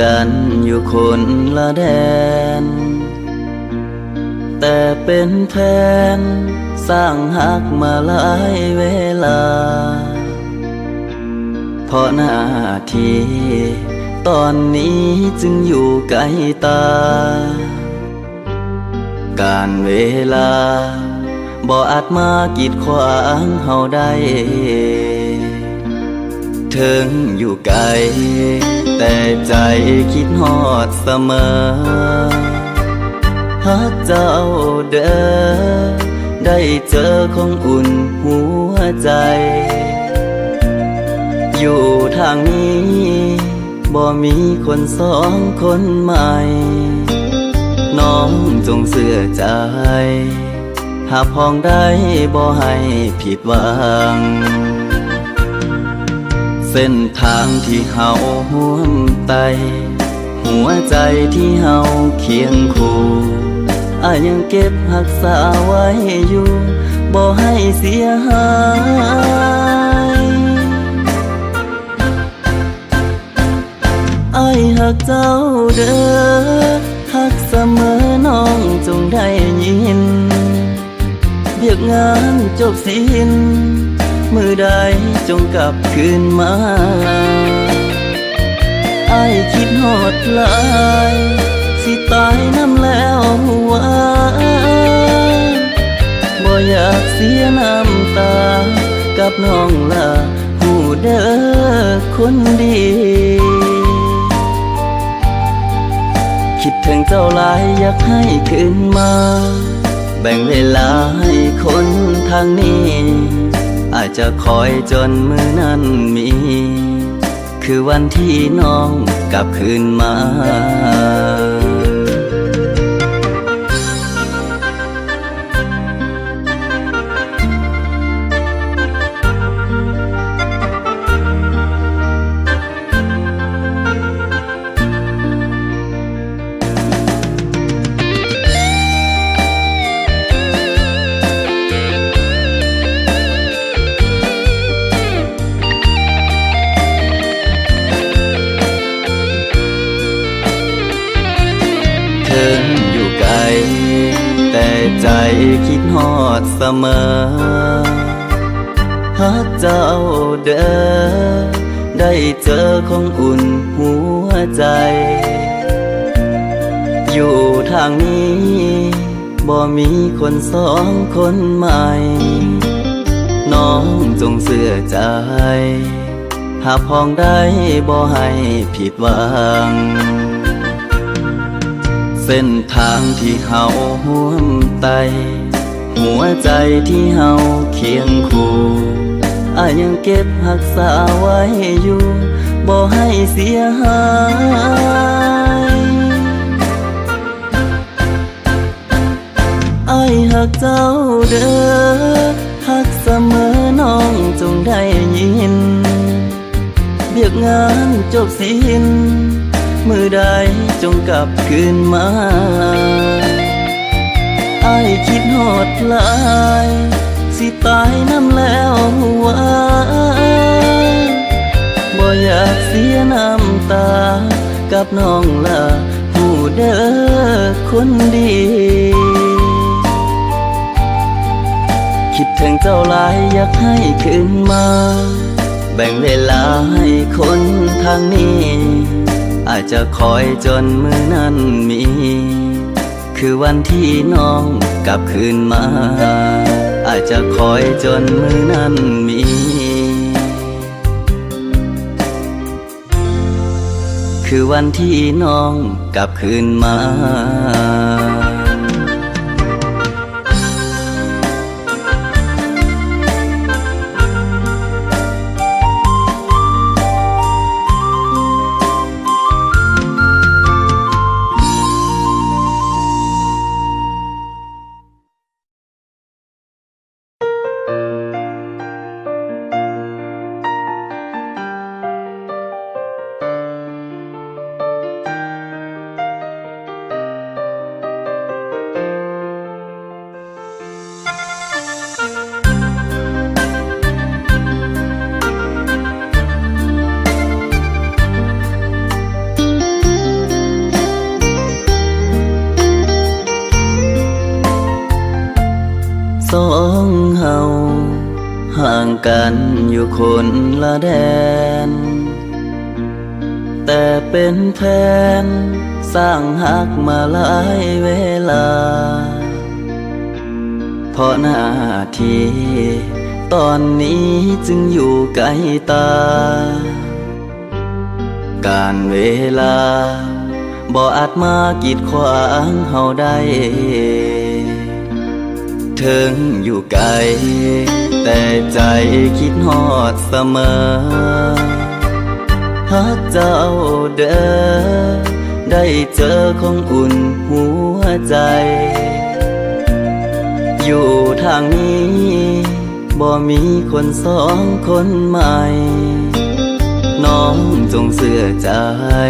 กันอยู่คนละแดน แต่เป็นแผนสร้างหักมาหลายเวลา เพราะหน้าที่ตอนนี้จึงอยู่ไกลตา การเวลาบ่อาจมากีดขวางเฮาได้ ถึงอยู่ไกล แต่ใจคิดฮอดเสมอหากเจ้าเด้อได้เจอของอุ่นหัวใจ อยู่ทางนี้บ่มีคนสองคนใหม่ น้องจงเสื่อใจหาพองได้บ่ให้ผิดหวัง เส้นทางที่เฮาห่วมไต หัวใจที่เฮาเคียงคู่อายังเก็บหักษาไว้อยู่บ่ให้เสียหายไอ้หักเจ้าเด้อหักเสมอน้องจงได้ยินเบียกงานจบสิ้น มือใดจงกลับคืนมาไอ้ายคิดหอดลาย สิตายน้ำแล้วว่าบ่อยากเสียน้ำตา กับน้องละหูเด้อคนดี คิดถึงเจ้าหลายอยากให้คืนมา แบ่งเวลาให้คนทางนี้ อาจจะคอยจนมือนั้นมี คือวันที่น้องกลับคืนมา งอยู่ไกล แต่ใจคิดฮอดเสมอหากเจ้าเด้อได้เจอของอุ่นหัวใจ อยู่ทางนี้บ่มีคนสองคนใหม่ น้องจงเสื่อใจ หากพองได้บ่ให้ผิดหวัง เส้นทางที่เฮาห่วมไต หัวใจที่เฮาเคียงคู่อายังเก็บหักษาไว้อยู่ บ่ให้เสียหายไอ้ายหักเจ้าเด้อหักเสมอน้องจงได้ยิน เบียกงานจบสิ้น มือใดจงกลับคืนมาไอ้ายคิดหอดลาย สิตายน้ำแล้วว่าบ่อยากเสียน้ำตา กับน้องละผู้เด้อคนดี คิดถึงเจ้าหลายอยากให้คืนมา แบ่งเวลาให้คนทางนี้ อาจจะคอยจนมือนั้นมี คือวันที่น้องกลับคืนมา อาจจะคอยจนมือนั้นมีคือวันที่น้องกลับคืนมาางกันอยู่คนละแดน แต่เป็นแผนสร้างหักมาหลายเวลา เพราะหน้าที่ตอนนี้จึงอยู่ไกลตา การเวลาบ่อาจมากีดขวางเฮาได้ ถึงอยู่ไกล แต่ใจคิดฮอดเสมอหากเจ้าเด้อได้เจอของอุ่นหัวใจ อยู่ทางนี้บ่มีคนสองคนใหม่ น้องจงเสื่อใจ